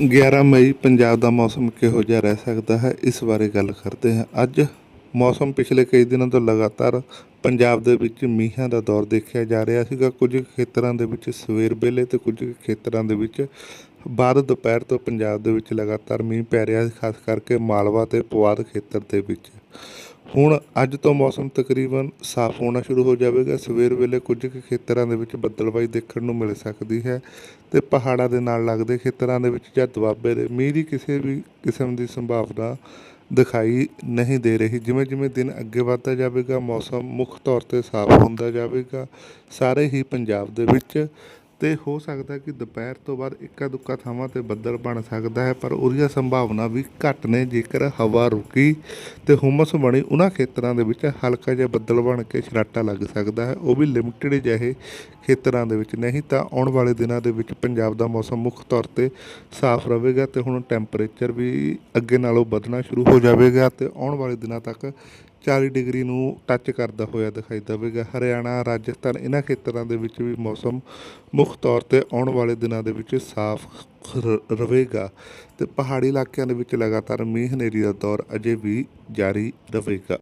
11 ਮਈ ਪੰਜਾਬ ਦਾ ਮੌਸਮ ਕਿਹੋ ਜਿਹਾ ਰਹਿ ਸਕਦਾ ਹੈ, ਇਸ ਬਾਰੇ ਗੱਲ ਕਰਦੇ ਹਾਂ। ਅੱਜ ਮੌਸਮ ਪਿਛਲੇ ਕਈ ਦਿਨਾਂ ਤੋਂ ਲਗਾਤਾਰ ਪੰਜਾਬ ਦੇ ਵਿੱਚ ਮੀਂਹਾਂ ਦਾ ਦੌਰ ਦੇਖਿਆ ਜਾ ਰਿਹਾ ਸੀਗਾ। ਕੁਝ ਖੇਤਰਾਂ ਦੇ ਵਿੱਚ ਸਵੇਰ ਵੇਲੇ ਤੇ ਕੁਝ ਖੇਤਰਾਂ ਦੇ ਵਿੱਚ ਬਾਅਦ ਦੁਪਹਿਰ ਤੋਂ ਪੰਜਾਬ ਦੇ ਵਿੱਚ ਲਗਾਤਾਰ ਮੀਂਹ ਪੈ ਰਿਹਾ ਸੀ, ਖਾਸ ਕਰਕੇ ਮਾਲਵਾ ਤੇ ਪੁਆਧ ਖੇਤਰ ਦੇ ਵਿੱਚ। ਹੁਣ ਅੱਜ ਤੋਂ ਮੌਸਮ ਤਕਰੀਬਨ ਸਾਫ਼ ਹੋਣਾ ਸ਼ੁਰੂ ਹੋ ਜਾਵੇਗਾ। ਸਵੇਰ ਵੇਲੇ ਕੁਝ ਕੁ ਖੇਤਰਾਂ ਦੇ ਵਿੱਚ ਬੱਦਲਬਾਈ ਦੇਖਣ ਨੂੰ ਮਿਲ ਸਕਦੀ ਹੈ ਤੇ ਪਹਾੜਾਂ ਦੇ ਨਾਲ ਲੱਗਦੇ ਖੇਤਰਾਂ ਦੇ ਵਿੱਚ ਜਾਂ ਦੁਆਬੇ ਦੇ ਮੀਂਹ ਦੀ ਕਿਸੇ ਵੀ ਕਿਸਮ ਦੀ ਸੰਭਾਵਨਾ ਦਿਖਾਈ ਨਹੀਂ ਦੇ ਰਹੀ। ਜਿਵੇਂ ਜਿਵੇਂ ਦਿਨ ਅੱਗੇ ਵੱਧਦਾ ਜਾਵੇਗਾ, ਮੌਸਮ ਮੁੱਖ ਤੌਰ ਤੇ ਸਾਫ਼ ਹੁੰਦਾ ਜਾਵੇਗਾ। ਸਾਰੇ ਹੀ ਪੰਜਾਬ ਦੇ ਵਿੱਚ ਤੇ ਹੋ ਸਕਦਾ ਕਿ ਦੁਪਹਿਰ ਤੋਂ ਬਾਅਦ ਇੱਕਾ ਦੁੱਕਾ ਥਾਵਾਂ ਤੇ ਬੱਦਲ ਬਣ ਸਕਦਾ ਹੈ, ਪਰ ਉਹਦੀਆਂ ਸੰਭਾਵਨਾ ਵੀ ਘੱਟ ਨੇ। ਜੇਕਰ ਹਵਾ ਰੁਕੀ ਤੇ ਹੁਮਸ ਬਣੀ ਉਹਨਾਂ ਖੇਤਰਾਂ ਦੇ ਵਿੱਚ ਹਲਕਾ ਜਿਹਾ ਬੱਦਲ ਬਣ ਕੇ ਛਰਾਟਾ ਲੱਗ ਸਕਦਾ ਹੈ। ਉਹ ਵੀ ਲਿਮਟਿਡ ਜਿਹੇ ਖੇਤਰਾਂ ਦੇ ਵਿੱਚ ਨਹੀਂ, ਤਾਂ ਆਉਣ ਵਾਲੇ ਦਿਨਾਂ ਦੇ ਵਿੱਚ ਪੰਜਾਬ ਦਾ ਮੌਸਮ ਮੁੱਖ ਤੌਰ ਤੇ ਸਾਫ਼ ਰਹੇਗਾ ਤੇ ਹੁਣ ਟੈਂਪਰੇਚਰ ਵੀ ਅੱਗੇ ਨਾਲੋਂ ਵਧਣਾ ਸ਼ੁਰੂ ਹੋ ਜਾਵੇਗਾ ਤੇ ਆਉਣ ਵਾਲੇ ਦਿਨਾਂ ਤੱਕ 40 ਡਿਗਰੀ ਨੂੰ ਟੱਚ ਕਰਦਾ ਹੋਇਆ ਦਿਖਾਈ ਦੇਵੇਗਾ। ਹਰਿਆਣਾ, ਰਾਜਸਥਾਨ ਇਹਨਾਂ ਖੇਤਰਾਂ ਦੇ ਵਿੱਚ ਵੀ ਮੌਸਮ ਮੁੱਖ ਤੌਰ ਤੇ ਆਉਣ ਵਾਲੇ ਦਿਨਾਂ ਦੇ ਵਿੱਚ ਸਾਫ਼ ਰ- ਰਹੇਗਾ ਤੇ ਪਹਾੜੀ ਇਲਾਕਿਆਂ ਦੇ ਵਿੱਚ ਲਗਾਤਾਰ ਮੀਂਹ ਹਨੇਰੀ ਦਾ ਦੌਰ ਅਜੇ ਵੀ ਜਾਰੀ ਰਹੇਗਾ।